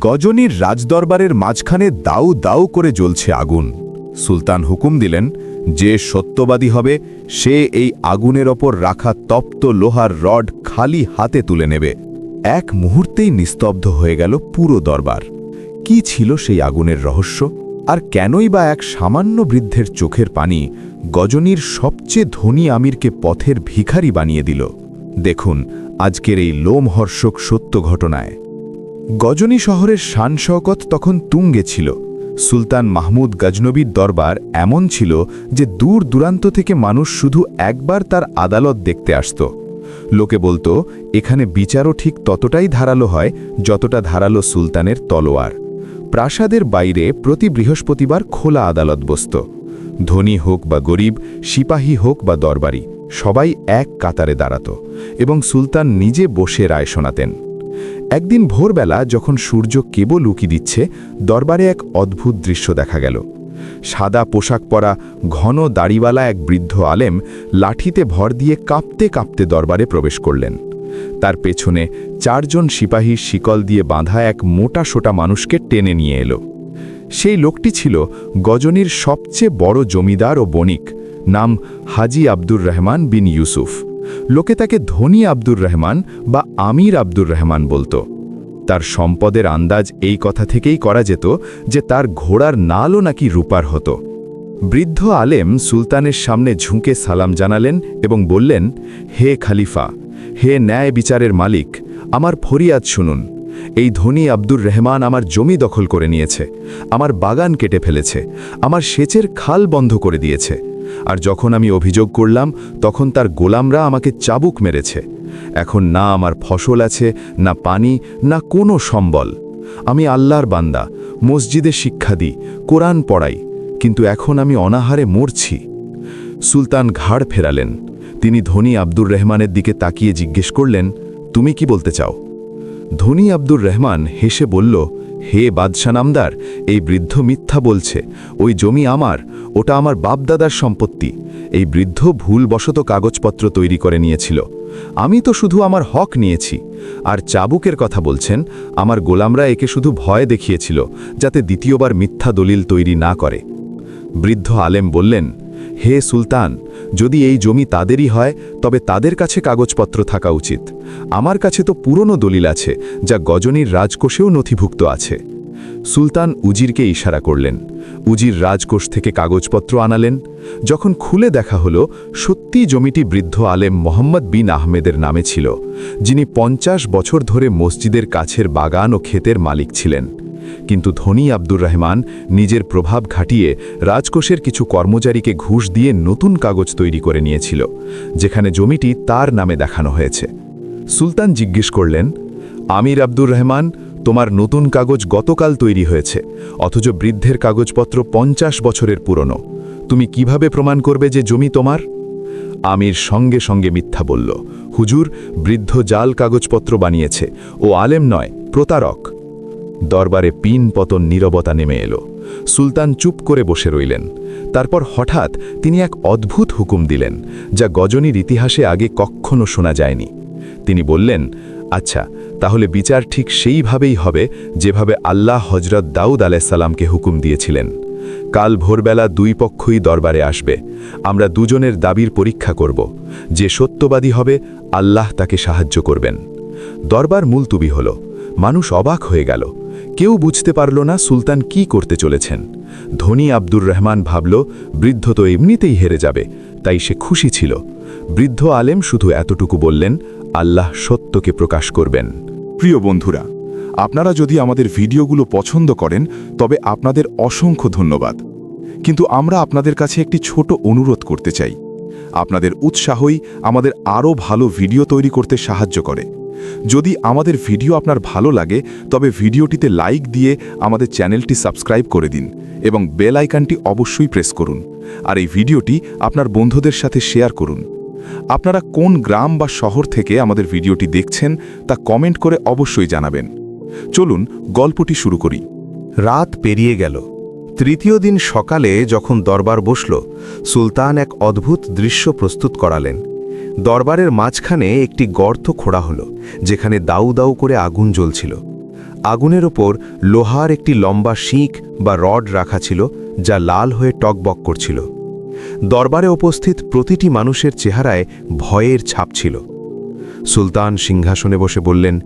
গজনীর রাজদরবারের মাঝখানে দাউ দাউ করে জ্বলছে আগুন। সুলতান হুকুম দিলেন, যে সত্যবাদী হবে, সে এই আগুনের ওপর রাখা তপ্ত লোহার রড খালি হাতে তুলে নেবে। এক মুহূর্তেই নিস্তব্ধ হয়ে গেল পুরো দরবার। কি ছিল সেই আগুনের রহস্য? আর কেনই বা এক সামান্য বৃদ্ধের চোখের পানি গজনীর সবচেয়ে ধনী আমিরকে পথের ভিখারি বানিয়ে দিল? দেখুন, আজকের এই লোমহর্ষক সত্য ঘটনায়। গজনী শহরের শান শওকত তখন তুঙ্গে ছিল। সুলতান মাহমুদ গজনবীর দরবার এমন ছিল যে দূর দূরান্ত থেকে মানুষ শুধু একবার তার আদালত দেখতে আসত। লোকে বলতো, এখানে বিচারও ঠিক ততটাই ধারালো হয় যতটা ধারালো সুলতানের তলোয়ার। প্রাসাদের বাইরে প্রতি বৃহস্পতিবার খোলা আদালত বসত। ধনী হোক বা গরিব, সিপাহী হোক বা দরবারি, সবাই এক কাতারে দাঁড়াত এবং সুলতান নিজে বসে রায় শোনাতেন। একদিন ভোরবেলা যখন সূর্য কেবল উকি দিচ্ছে, দরবারে এক অদ্ভুত দৃশ্য দেখা গেল। সাদা পোশাক পরা ঘন দাড়িওয়ালা এক বৃদ্ধ আলেম লাঠিতে ভর দিয়ে কাঁপতে কাঁপতে দরবারে প্রবেশ করলেন। তার পেছনে চারজন সিপাহী শিকল দিয়ে বাঁধা এক মোটা সোটা মানুষকে টেনে নিয়ে এলো। সেই লোকটি ছিল গজনীর সবচেয়ে বড় জমিদার ও বণিক, নাম হাজি আব্দুর রহমান বিন ইউসুফ। লোকে তাকে ধনী আব্দুর রহমান বা আমির আব্দুর রহমান বলতো। তার সম্পদের আন্দাজ এই কথা থেকেই করা যেত যে তার ঘোড়ার নালও নাকি রূপার হতো। বৃদ্ধ আলেম সুলতানের সামনে ঝুঁকে সালাম জানালেন এবং বললেন, হে খালিফা, হে ন্যায় বিচারের মালিক, আমার ফরিয়াদ শুনুন। এই ধনী আব্দুর রহমান আমার জমি দখল করে নিয়েছে, আমার বাগান কেটে ফেলেছে, আমার সেচের খাল বন্ধ করে দিয়েছে আর যখন আমি অভিযোগ করলাম, তখন তার গোলামরা আমাকে চাবুক মেরেছে। এখন না আমার ফসল আছে, না পানি, না কোনো সম্বল। আমি আল্লাহর বান্দা, মসজিদে শিক্ষা দিই কোরআন পড়াই, কিন্তু এখন আমি অনাহারে মরছি। সুলতান ঘাড় ফেরালেন। তিনি ধনী আব্দুর রহমানের দিকে তাকিয়ে জিজ্ঞেস করলেন, তুমি কি বলতে চাও? ধনী আব্দুর রহমান হেসে বলল, হে বাদশা নামদার, এই বৃদ্ধ মিথ্যা বলছে। ওই জমি আমার, ওটা আমার বাপদাদার সম্পত্তি। এই বৃদ্ধ ভুলবশত কাগজপত্র তৈরি করে নিয়েছিল। আমি তো শুধু আমার হক নিয়েছি। আর চাবুকের কথা বলছেন, আমার গোলামরা একে শুধু ভয় দেখিয়েছিল, যাতে দ্বিতীয়বার মিথ্যা দলিল তৈরি না করে। বৃদ্ধ আলেম বললেন হে সুলতান, যদি এই জমি তাদেরই হয়, তবে তাদের কাছে কাগজপত্র থাকা উচিত। আমার কাছে তো পুরনো দলিল আছে, যা গজনীর রাজকোষেও নথিভুক্ত আছে। সুলতান উজিরকে ইশারা করলেন। উজির রাজকোষ থেকে কাগজপত্র আনালেন। যখন খুলে দেখা হলো, সত্যি জমিটি বৃদ্ধ আলেম মোহাম্মদ বিন আহমেদের নামে ছিল, যিনি পঞ্চাশ বছর ধরে মসজিদের কাছের বাগান ও ক্ষেতের মালিক ছিলেন। কিন্তু ধনী আব্দুর রহমান নিজের প্রভাব খাটিয়ে রাজকোষের কিছু কর্মচারীকে ঘুষ দিয়ে নতুন কাগজ তৈরি করে নিয়েছিল, যেখানে জমিটি তার নামে দেখানো হয়েছে। সুলতান জিজ্ঞেস করলেন, আমির আব্দুর রহমান, তোমার নতুন কাগজ গতকাল তৈরি হয়েছে, অথচ বৃদ্ধের কাগজপত্র পঞ্চাশ বছরের পুরনো। তুমি কীভাবে প্রমাণ করবে যে জমি তোমার? আমির সঙ্গে সঙ্গে মিথ্যা বলল, হুজুর, বৃদ্ধ জাল কাগজপত্র বানিয়েছে, ও আলেম নয়, প্রতারক। দরবারে পিন পতন নীরবতা নেমে এলো। সুলতান চুপ করে বসে রইলেন। তারপর হঠাৎ তিনি এক অদ্ভুত হুকুম দিলেন, যা গজনীর ইতিহাসে আগে কখনো শোনা যায়নি। তিনি বললেন আচ্ছা তাহলে বিচার ঠিক সেইভাবেই হবে যেভাবে আল্লাহ হজরত দাউদ আলাইসাল্লামকে হুকুম দিয়েছিলেন। কাল ভোরবেলা দুই পক্ষই দরবারে আসবে। আমরা দুজনের দাবির পরীক্ষা করব। যে সত্যবাদী হবে, আল্লাহ তাকে সাহায্য করবেন। দরবার মুলতুবি হল। মানুষ অবাক হয়ে গেল। কেউ বুঝতে পারল না সুলতান কি করতে চলেছেন। ধনী আব্দুর রহমান ভাবল, বৃদ্ধ তো এমনিতেই হেরে যাবে, তাই সে খুশি ছিল। বৃদ্ধ আলেম শুধু এতটুকু বললেন, আল্লাহ সত্যকে প্রকাশ করবেন। প্রিয় বন্ধুরা, আপনারা যদি আমাদের ভিডিওগুলো পছন্দ করেন, তবে আপনাদের অসংখ্য ধন্যবাদ। কিন্তু আমরা আপনাদের কাছে একটি ছোট অনুরোধ করতে চাই। আপনাদের উৎসাহই আমাদের আরও ভালো ভিডিও তৈরি করতে সাহায্য করে। যদি আমাদের ভিডিও আপনার ভালো লাগে, তবে ভিডিওটিতে লাইক দিয়ে আমাদের চ্যানেলটি সাবস্ক্রাইব করে দিন এবং বেল আইকনটি অবশ্যই প্রেস করুন। আর এই ভিডিওটি আপনার বন্ধুদের সাথে শেয়ার করুন। আপনারা কোন গ্রাম বা শহর থেকে আমাদের ভিডিওটি দেখছেন, তা কমেন্ট করে অবশ্যই জানাবেন। চলুন, গল্পটি শুরু করি। রাত পেরিয়ে গেল। তৃতীয় দিন সকালে যখন দরবার বসল, সুলতান এক অদ্ভুত দৃশ্য প্রস্তুত করালেন। দরবারের মাঝখানে একটি গর্ত খোঁড়া হলো, যেখানে দাউ দাউ করে আগুন জ্বলছিল। আগুনের ওপর লোহার একটি লম্বা শিক বা রড রাখা ছিল, যা লাল হয়ে টকবক করছিল। দরবারে উপস্থিত প্রতিটি মানুষের চেহারায় ভয়ের ছাপ ছিল। সুলতান সিংহাসনে বসে বললেন,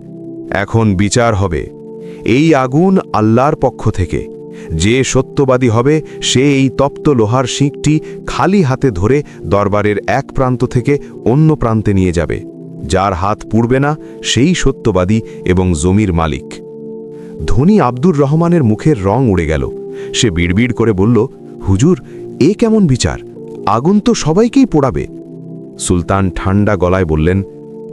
এখন বিচার হবে। এই আগুন আল্লাহর পক্ষ থেকে। যে সত্যবাদী হবে, সে এই তপ্ত লোহার শিঁকটি খালি হাতে ধরে দরবারের এক প্রান্ত থেকে অন্য প্রান্তে নিয়ে যাবে। যার হাত পুড়বে না, সেই সত্যবাদী এবং জমির মালিক। ধনী আব্দুর রহমানের মুখের রং উড়ে গেল। সে বিড়বিড় করে বলল, হুজুর, এ কেমন বিচার? আগুন তো সবাইকেই পোড়াবে। সুলতান ঠান্ডা গলায় বললেন,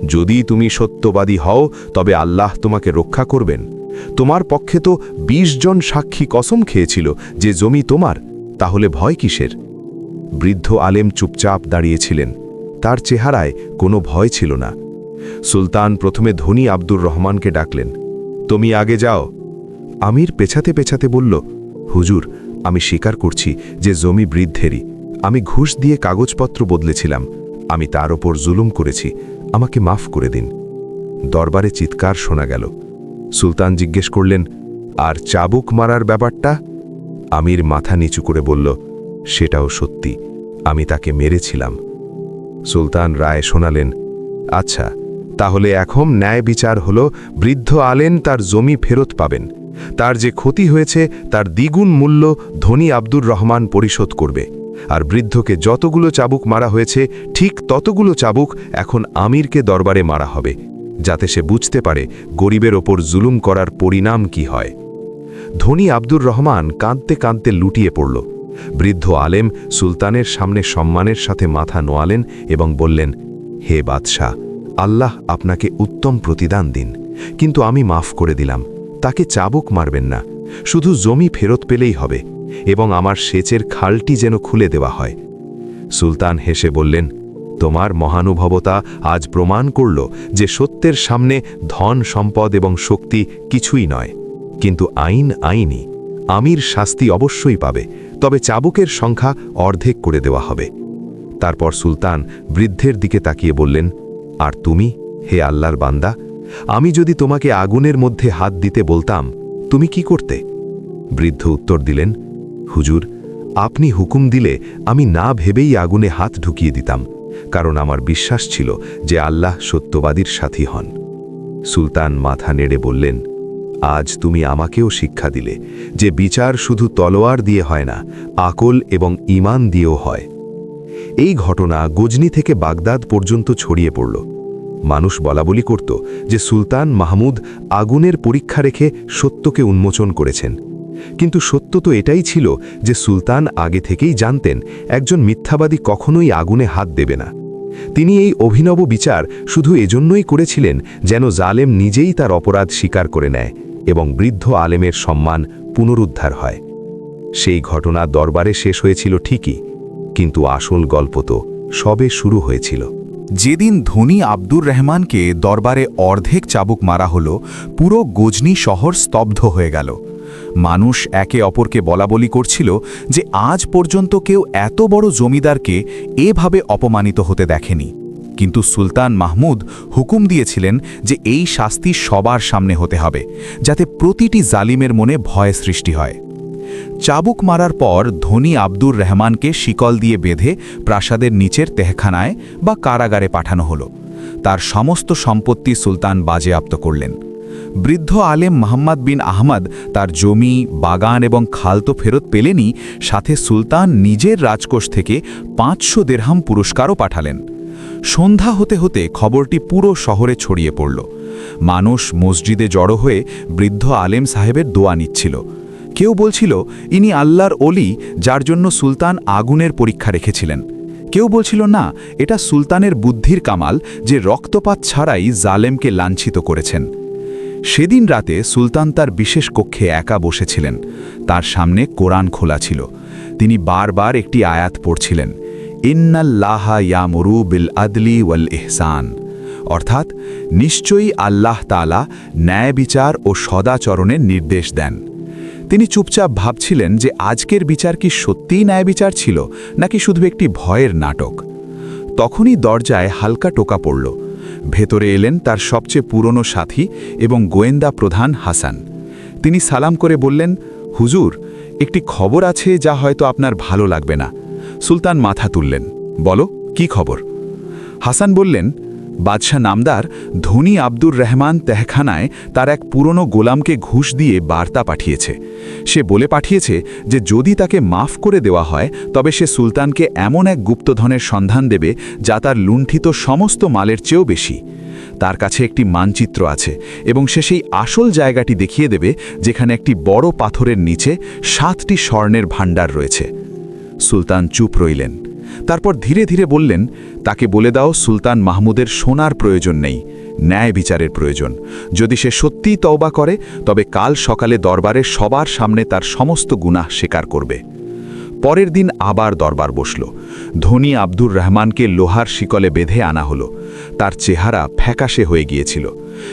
যদি তুমি সত্যবাদী হও, তবে আল্লাহ তোমাকে রক্ষা করবেন। তোমার পক্ষে তো ২০ জন সাক্ষী কসম খেয়েছিল যে জমি তোমার, তাহলে ভয় কিসের? বৃদ্ধ আলেম চুপচাপ দাঁড়িয়েছিলেন। তার চেহারায় কোনো ভয় ছিল না। সুলতান প্রথমে ধনী আব্দুর রহমানকে ডাকলেন, তুমি আগে যাও। আমির পেছাতে পেছাতে বলল, হুজুর, আমি স্বীকার করছি যে জমি বৃদ্ধেরই। আমি ঘুষ দিয়ে কাগজপত্র বদলেছিলাম। আমি তার ওপর জুলুম করেছি। আমাকে মাফ করে দিন। দরবারে চিৎকার শোনা গেল। সুলতান জিজ্ঞেস করলেন, আর চাবুক মারার ব্যাপারটা? আমির মাথা নিচু করে বলল, সেটাও সত্যি, আমি তাকে মেরেছিলাম। সুলতান রায় শোনালেন আচ্ছা তাহলে এখন ন্যায় বিচার হল, বৃদ্ধ আলেন তার জমি ফেরত পাবেন। তার যে ক্ষতি হয়েছে, তার দ্বিগুণ মূল্য ধনী আব্দুর রহমান পরিশোধ করবে। আর বৃদ্ধকে যতগুলো চাবুক মারা হয়েছে, ঠিক ততগুলো চাবুক এখন আমিরকে দরবারে মারা হবে। যাতে সে বুঝতে পারে গরিবের ওপর জুলুম করার পরিণাম কি হয়। ধনী আব্দুর রহমান কাঁদতে কাঁদতে লুটিয়ে পড়ল। বৃদ্ধ আলেম সুলতানের সামনে সম্মানের সাথে মাথা নোয়ালেন এবং বললেন, হে বাদশাহ, আল্লাহ আপনাকে উত্তম প্রতিদান দিন। কিন্তু আমি মাফ করে দিলাম। তাকে চাবুক মারবেন না। শুধু জমি ফেরত পেলেই হবে এবং আমার সেচের খালটি যেন খুলে দেওয়া হয়। সুলতান হেসে বললেন তোমার মহানুভবতা আজ প্রমাণ করল যে সত্যের সামনে ধন, সম্পদ এবং শক্তি কিছুই নয়। কিন্তু আইন আইনই আমির শাস্তি অবশ্যই পাবে, তবে চাবুকের সংখ্যা অর্ধেক করে দেওয়া হবে। তারপর সুলতান বৃদ্ধের দিকে তাকিয়ে বললেন, আর তুমি, হে আল্লাহর বান্দা, আমি যদি তোমাকে আগুনের মধ্যে হাত দিতে বলতাম, তুমি কি করতে? বৃদ্ধ উত্তর দিলেন, হুজুর, আপনি হুকুম দিলে আমি না ভেবেই আগুনে হাত ঢুকিয়ে দিতাম। কারণ আমার বিশ্বাস ছিল যে আল্লাহ সত্যবাদীর সাথী হন। সুলতান মাথা নেড়ে বললেন, আজ তুমি আমাকেও শিক্ষা দিলে যে বিচার শুধু তলোয়ার দিয়ে হয় না, আকল এবং ইমান দিয়েও হয়। এই ঘটনা গজনি থেকে বাগদাদ পর্যন্ত ছড়িয়ে পড়ল। মানুষ বলাবলি করত যে সুলতান মাহমুদ আগুনের পরীক্ষা রেখে সত্যকে উন্মোচন করেছেন। কিন্তু সত্য তো এটাই ছিল যে সুলতান আগে থেকেই জানতেন একজন মিথ্যাবাদী কখনোই আগুনে হাত দেবে না। তিনি এই অভিনব বিচার শুধু এজন্যই করেছিলেন যেন জালেম নিজেই তার অপরাধ স্বীকার করে নেয় এবং বৃদ্ধ আলেমের সম্মান পুনরুদ্ধার হয়। সেই ঘটনা দরবারে শেষ হয়েছিল ঠিকই, কিন্তু আসল গল্প তো সবে শুরু হয়েছিল। যেদিন ধনী আব্দুর রহমানকে দরবারে অর্ধেক চাবুক মারা হলো, পুরো গজনি শহর স্তব্ধ হয়ে গেল। মানুষ একে অপরকে বলাবলি করছিল যে আজ পর্যন্ত কেউ এত বড় জমিদারকে এভাবে অপমানিত হতে দেখেনি। কিন্তু সুলতান মাহমুদ হুকুম দিয়েছিলেন যে এই শাস্তি সবার সামনে হতে হবে, যাতে প্রতিটি জালিমের মনে ভয় সৃষ্টি হয়। চাবুক মারার পর ধনী আব্দুর রহমানকে শিকল দিয়ে বেঁধে প্রাসাদের নিচের তেহখানায় বা কারাগারে পাঠানো হলো। তার সমস্ত সম্পত্তি সুলতান বাজেয়াপ্ত করলেন। বৃদ্ধ আলেম মোহাম্মদ বিন আহমদ তার জমি, বাগান এবং খাল তো ফেরত পেলেনই, সাথে সুলতান নিজের রাজকোষ থেকে পাঁচশো দেড়হাম পুরস্কারও পাঠালেন। সন্ধ্যা হতে হতে খবরটি পুরো শহরে ছড়িয়ে পড়ল। মানুষ মসজিদে জড়ো হয়ে বৃদ্ধ আলেম সাহেবের দোয়া নিচ্ছিল। কেউ বলছিল, ইনি আল্লাহর অলি যার জন্য সুলতান আগুনের পরীক্ষা রেখেছিলেন। কেউ বলছিল, না, এটা সুলতানের বুদ্ধির কামাল, যে রক্তপাত ছাড়াই জালেমকে লাঞ্ছিত করেছেন। সেদিন রাতে সুলতান তার বিশেষ কক্ষে একা বসেছিলেন। তার সামনে কোরআন খোলা ছিল। তিনি বারবার একটি আয়াত পড়ছিলেন। ইন্নাল্লাহা ইয়ামরু বিল আদলি ওয়াল ইহসান। অর্থাৎ, নিশ্চয়ই আল্লাহ তালা ন্যায় বিচার ও সদাচরণের নির্দেশ দেন। তিনি চুপচাপ ভাবছিলেন যে আজকের বিচার কি সত্যিই ন্যায় বিচার ছিল, নাকি শুধু একটি ভয়ের নাটক। তখনই দরজায় হালকা টোকা পড়ল। ভেতরে এলেন তার সবচেয়ে পুরনো সাথী এবং গোয়েন্দা প্রধান হাসান। তিনি সালাম করে বললেন, হুজুর, একটি খবর আছে যা হয়তো আপনার ভালো লাগবে না। সুলতান মাথা তুললেন, বলো, কি খবর? হাসান বললেন বাদশাহ নামদার ধনী আব্দুর রহমান তেহখানায় তার এক পুরনো গোলামকে ঘুষ দিয়ে বার্তা পাঠিয়েছে। সে বলে পাঠিয়েছে যে যদি তাকে মাফ করে দেওয়া হয়, তবে সে সুলতানকে এমন এক গুপ্তধনের সন্ধান দেবে যা তার লুণ্ঠিত সমস্ত মালের চেয়েও বেশি। তার কাছে একটি মানচিত্র আছে এবং সে সেই আসল জায়গাটি দেখিয়ে দেবে, যেখানে একটি বড় পাথরের নিচে সাতটি স্বর্ণের ভাণ্ডার রয়েছে। সুলতান চুপ রইলেন। তারপর ধীরে ধীরে বললেন, তাকে বলে দাও সুলতান মাহমুদের সোনার প্রয়োজন নেই, ন্যায় বিচারের প্রয়োজন। যদি সে সত্যিই তওবা করে, তবে কাল সকালে দরবারে সবার সামনে তার সমস্ত গুনাহ স্বীকার করবে। পরের দিন আবার দরবার বসল। ধনী আব্দুর রহমানকে লোহার শিকলে বেঁধে আনা হলো। তার চেহারা ফ্যাকাশে হয়ে গিয়েছিল।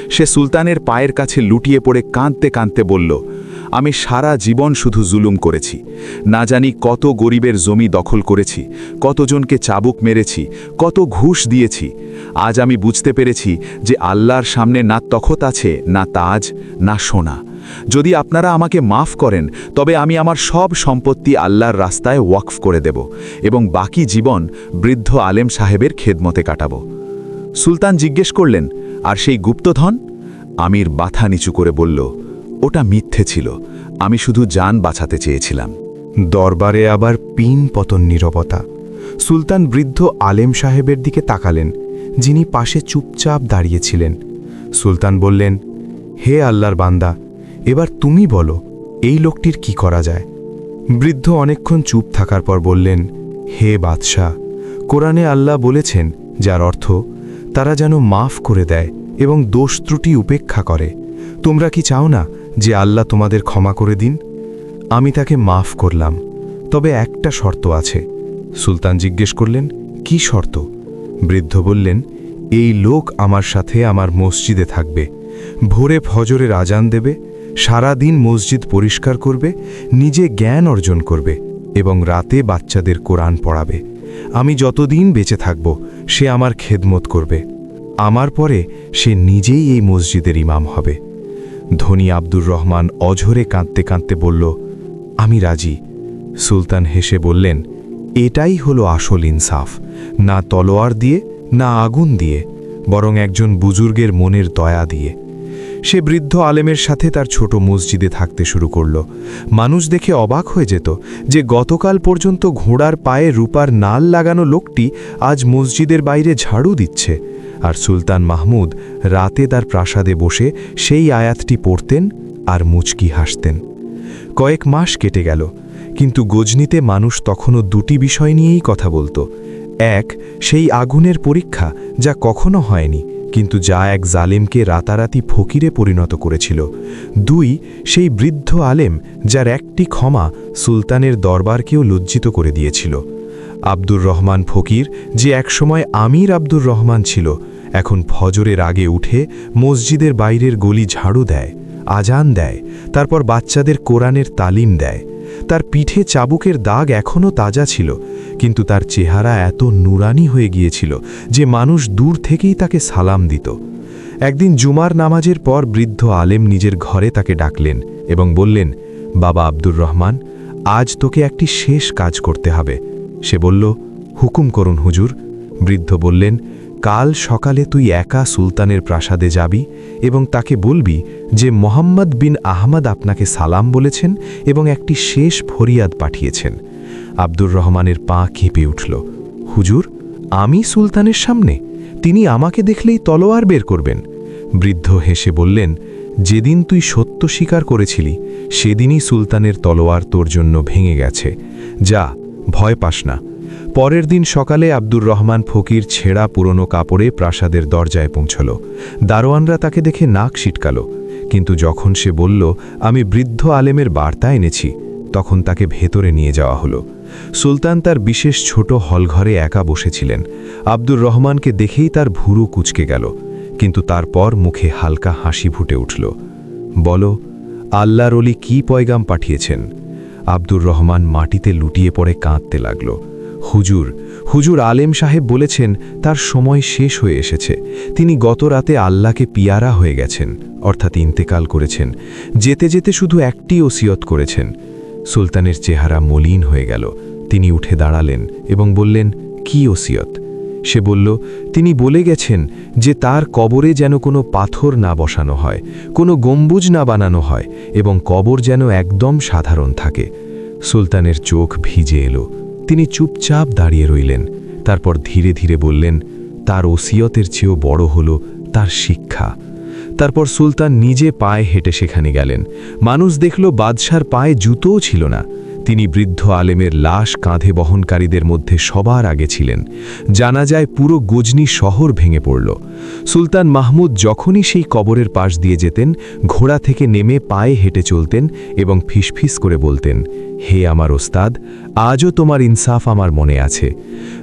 সে সুলতানের পায়ের কাছে লুটিয়ে পড়ে কাঁদতে কাঁদতে বলল আমি সারা জীবন শুধু জুলুম করেছি। না জানি কত গরিবের জমি দখল করেছি, কতজনকে চাবুক মেরেছি, কত ঘুষ দিয়েছি। আজ আমি বুঝতে পেরেছি যে আল্লাহর সামনে না তখত আছে, না তাজ, না সোনা। যদি আপনারা আমাকে মাফ করেন, তবে আমি আমার সব সম্পত্তি আল্লাহর রাস্তায় ওয়াকফ করে দেব এবং বাকি জীবন বৃদ্ধ আলেম সাহেবের খেদমতে কাটাবো। সুলতান জিজ্ঞেস করলেন, আর সেই গুপ্তধন? আমির বাথা নিচু করে বলল ওটা মিথ্যে ছিল। আমি শুধু যান বাঁচাতে চেয়েছিলাম। দরবারে আবার পিন পতন নিরবতা। সুলতান বৃদ্ধ আলেম সাহেবের দিকে তাকালেন, যিনি পাশে চুপচাপ দাঁড়িয়েছিলেন। সুলতান বললেন, হে আল্লাহর বান্দা, এবার তুমি বলো, এই লোকটির কি করা যায়? বৃদ্ধ অনেকক্ষণ চুপ থাকার পর বললেন, হে বাদশাহ, কোরআনে আল্লাহ বলেছেন, যার অর্থ, তারা যেন মাফ করে দেয় এবং দোষ ত্রুটি উপেক্ষা করে। তোমরা কি চাও না যে আল্লাহ তোমাদের ক্ষমা করে দিন, আমি তাকে মাফ করলাম। তবে একটা শর্ত আছে। সুলতান জিজ্ঞেস করলেন, কি শর্ত? বৃদ্ধ বললেন, এই লোক আমার সাথে আমার মসজিদে থাকবে। ভোরে ফজরের আজান দেবে সারা দিন মসজিদ পরিষ্কার করবে, নিজে জ্ঞান অর্জন করবে এবং রাতে বাচ্চাদের কোরআন পড়াবে। আমি যতদিন বেঁচে থাকব, সে আমার খেদমত করবে। আমার পরে সে নিজেই এই মসজিদের ইমাম হবে। ধনী আব্দুর রহমান অঝরে কাঁদতে কাঁদতে বলল, আমি রাজি। সুলতান হেসে বললেন, এটাই হলো আসল ইনসাফ, না তলোয়ার দিয়ে, না আগুন দিয়ে, বরং একজন বুজুর্গের মনের দয়া দিয়ে। সে বৃদ্ধ আলেমের সাথে তার ছোট মসজিদে থাকতে শুরু করল। মানুষ দেখে অবাক হয়ে যেত যে গতকাল পর্যন্ত ঘোড়ার পায়ে রূপার নাল লাগানো লোকটি আজ মসজিদের বাইরে ঝাড়ু দিচ্ছে। আর সুলতান মাহমুদ রাতে তার প্রাসাদে বসে সেই আয়াতটি পড়তেন আর মুচকি হাসতেন। কয়েক মাস কেটে গেল, কিন্তু গজনিতে মানুষ তখনও দুটি বিষয় নিয়েই কথা বলত। এক, সেই আগুনের পরীক্ষা যা কখনো হয়নি, কিন্তু যা এক জালেমকে রাতারাতি ফকিরে পরিণত করেছিল। দুই, সেই বৃদ্ধ আলেম যার একটি ক্ষমা সুলতানের দরবারকেও লজ্জিত করে দিয়েছিল। আব্দুর রহমান ফকির যে একসময় আমির আব্দুর রহমান ছিল এখন ফজরের আগে উঠে মসজিদের বাইরের গলি ঝাড়ু দেয়, আজান দেয়, তারপর বাচ্চাদের কোরআনের তালিম দেয়। তার পিঠে চাবুকের দাগ এখনও তাজা ছিল, কিন্তু তার চেহারা এত নুরানি হয়ে গিয়েছিল যে মানুষ দূর থেকেই তাকে সালাম দিত। একদিন জুমার নামাজের পর বৃদ্ধ আলেম নিজের ঘরে তাকে ডাকলেন এবং বললেন, বাবা আব্দুর রহমান, আজ তোকে একটি শেষ কাজ করতে হবে। সে বলল, হুকুম করুন হুজুর। বৃদ্ধ বললেন কাল সকালে তুই একা সুলতানের প্রাসাদে যাবি এবং তাকে বলবি যে মোহাম্মদ বিন আহমদ আপনাকে সালাম বলেছেন এবং একটি শেষ ফরিয়াদ পাঠিয়েছেন। আব্দুর রহমানের পা কেঁপে উঠল। হুজুর, আমি সুলতানের সামনে? তিনি আমাকে দেখলেই তলোয়ার বের করবেন। বৃদ্ধ হেসে বললেন, যেদিন তুই সত্য স্বীকার করেছিলি, সেদিনই সুলতানের তলোয়ার তোর জন্য ভেঙে গেছে। যা, ভয় পাস না। পরের দিন সকালে আব্দুর রহমান ফকির ছেঁড়া পুরনো কাপড়ে প্রাসাদের দরজায় পৌঁছল। দারোয়ানরা তাকে দেখে নাক ছিটকাল কিন্তু যখন সে বলল, আমি বৃদ্ধ আলেমের বার্তা এনেছি, তখন তাকে ভেতরে নিয়ে যাওয়া হলো। সুলতান তার বিশেষ ছোট হলঘরে একা বসেছিলেন। আব্দুর রহমানকে দেখেই তার ভুরু কুচকে গেল। কিন্তু তারপর মুখে হালকা হাসি ফুটে উঠল। বলো, আল্লাহর অলি কী পয়গাম পাঠিয়েছেন? আব্দুর রহমান মাটিতে লুটিয়ে পড়ে কাঁদতে লাগল। হুজুর হুজুর আলেম সাহেব বলেছেন, তার সময় শেষ হয়ে এসেছে। তিনি গত রাতে আল্লাহকে পিয়ারা হয়ে গেছেন, অর্থাৎ ইন্তেকাল করেছেন। যেতে যেতে শুধু একটি ওসিয়ত করেছেন। সুলতানের চেহারা মলিন হয়ে গেল। তিনি উঠে দাঁড়ালেন এবং বললেন, কি ওসিয়ত? সে বলল, তিনি বলে গেছেন যে তার কবরে যেন কোনো পাথর না বসানো হয়, কোনো গম্বুজ না বানানো হয় এবং কবর যেন একদম সাধারণ থাকে। সুলতানের চোখ ভিজে এলো। তিনি চুপচাপ দাঁড়িয়ে রইলেন। তারপর ধীরে ধীরে বললেন, তার ওসিয়তের চেয়েও বড় হল তার শিক্ষা। তারপর সুলতান নিজে পায়ে হেঁটে সেখানে গেলেন। মানুষ দেখল বাদশার পায়ে জুতোও ছিল না। তিনি বৃদ্ধ আলেমের লাশ কাঁধে বহনকারীদের মধ্যে সবার আগে ছিলেন। জানা যায় পুরো গজনি শহর ভেঙে পড়ল। সুলতান মাহমুদ যখনই সেই কবরের পাশ দিয়ে যেতেন, ঘোড়া থেকে নেমে পায়ে হেঁটে চলতেন এবং ফিসফিস করে বলতেন হে আমার ওস্তাদ, আজও তোমার ইনসাফ আমার মনে আছে।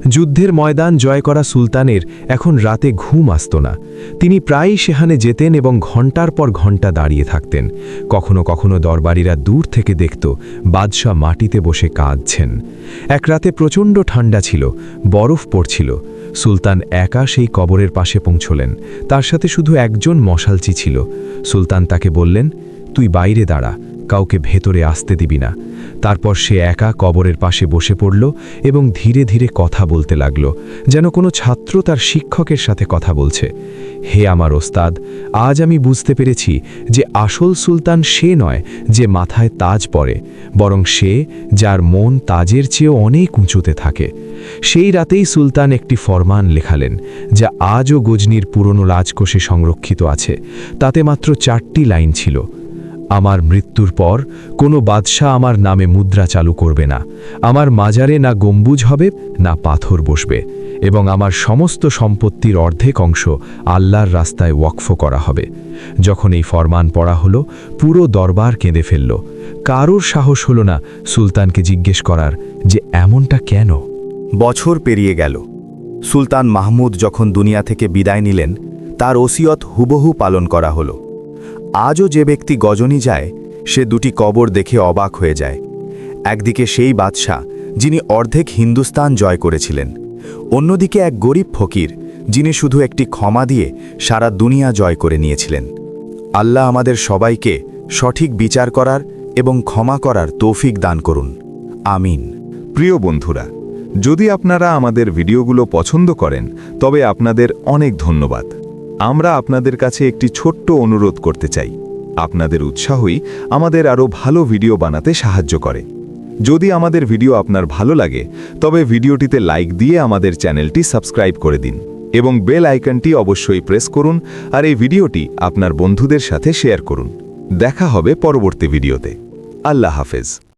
যুদ্ধের ময়দান জয় করা সুলতানের এখন রাতে ঘুম আসত না। তিনি প্রায়ই সেখানে যেতেন এবং ঘণ্টার পর ঘণ্টা দাঁড়িয়ে থাকতেন। কখনো কখনো দরবারিরা দূর থেকে দেখত, বাদশাহ মাটিতে বসে কাঁদছেন। এক রাতে প্রচণ্ড ঠান্ডা ছিল, বরফ পড়ছিল। সুলতান একা সেই কবরের পাশে পৌঁছলেন। তার সাথে শুধু একজন মশালচি ছিল। সুলতান তাকে বললেন, তুই বাইরে দাঁড়া কাউকে ভেতরে আসতে দিবি না। তারপর সে একা কবরের পাশে বসে পড়ল এবং ধীরে ধীরে কথা বলতে লাগল, যেন কোনো ছাত্র তার শিক্ষকের সাথে কথা বলছে। হে আমার ওস্তাদ, আজ আমি বুঝতে পেরেছি যে আসল সুলতান সে নয় যে মাথায় তাজ পরে বরং সে যার মন তাজের চেয়েও অনেক উঁচুতে থাকে। সেই রাতেই সুলতান একটি ফরমান লেখালেন, যা আজও গজনির পুরনো রাজকোষে সংরক্ষিত আছে। তাতে মাত্র চারটি লাইন ছিল। আমার মৃত্যুর পর কোনো বাদশাহ আমার নামে মুদ্রা চালু করবে না। আমার মাজারে না গম্বুজ হবে, না পাথর বসবে, এবং আমার সমস্ত সম্পত্তির অর্ধেক অংশ আল্লাহর রাস্তায় ওয়াকফ করা হবে। যখন এই ফরমান পড়া হলো, পুরো দরবার কেঁদে ফেলল। কারোর সাহস হলো না সুলতানকে জিজ্ঞেস করার যে এমনটা কেন? বছর পেরিয়ে গেল। সুলতান মাহমুদ যখন দুনিয়া থেকে বিদায় নিলেন, তার ওসিয়ত হুবহু পালন করা হলো। আজও যে ব্যক্তি গজনী যায়, সে দুটি কবর দেখে অবাক হয়ে যায়। একদিকে সেই বাদশাহ, যিনি অর্ধেক হিন্দুস্তান জয় করেছিলেন। অন্যদিকে এক গরিব ফকির, যিনি শুধু একটি ক্ষমা দিয়ে সারা দুনিয়া জয় করে নিয়েছিলেন। আল্লাহ আমাদের সবাইকে সঠিক বিচার করার এবং ক্ষমা করার তৌফিক দান করুন। আমিন। প্রিয় বন্ধুরা, যদি আপনারা আমাদের ভিডিওগুলো পছন্দ করেন, তবে আপনাদের অনেক ধন্যবাদ। আমরা আপনাদের কাছে একটি ছোট্ট অনুরোধ করতে চাই। আপনাদের উৎসাহই আমাদের আরও ভালো ভিডিও বানাতে সাহায্য করে। যদি আমাদের ভিডিও আপনার ভালো লাগে, তবে ভিডিওটিতে লাইক দিয়ে আমাদের চ্যানেলটি সাবস্ক্রাইব করে দিন এবং বেল আইকনটি অবশ্যই প্রেস করুন আর এই ভিডিওটি আপনার বন্ধুদের সাথে শেয়ার করুন। দেখা হবে পরবর্তী ভিডিওতে। আল্লাহ হাফেজ।